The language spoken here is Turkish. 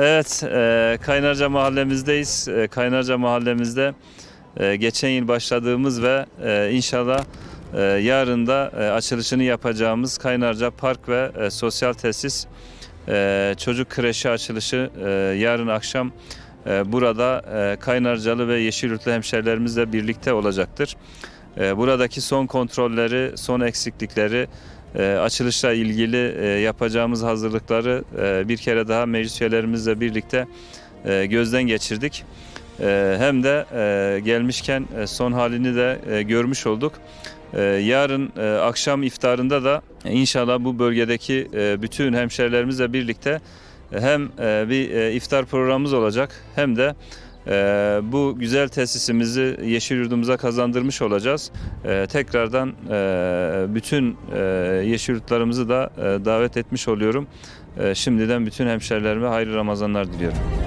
Evet, e, Kaynarca mahallemizdeyiz. E, Kaynarca mahallemizde e, geçen yıl başladığımız ve e, inşallah e, yarın da e, açılışını yapacağımız Kaynarca Park ve e, Sosyal Tesis e, Çocuk Kreşi açılışı e, yarın akşam e, burada e, Kaynarcalı ve Yeşilyurtlu hemşerilerimizle birlikte olacaktır. E, buradaki son kontrolleri, son eksiklikleri, e, açılışla ilgili e, yapacağımız hazırlıkları e, bir kere daha meclis üyelerimizle birlikte e, gözden geçirdik. Hem de gelmişken son halini de görmüş olduk. Yarın akşam iftarında da inşallah bu bölgedeki e, bütün hemşerilerimizle birlikte hem bir iftar programımız olacak hem de e, bu güzel tesisimizi yeşil yurdumuza kazandırmış olacağız. E, tekrardan e, bütün e, yeşil yurtlarımızı da e, davet etmiş oluyorum. E, şimdiden bütün hemşerilerime hayırlı Ramazanlar diliyorum.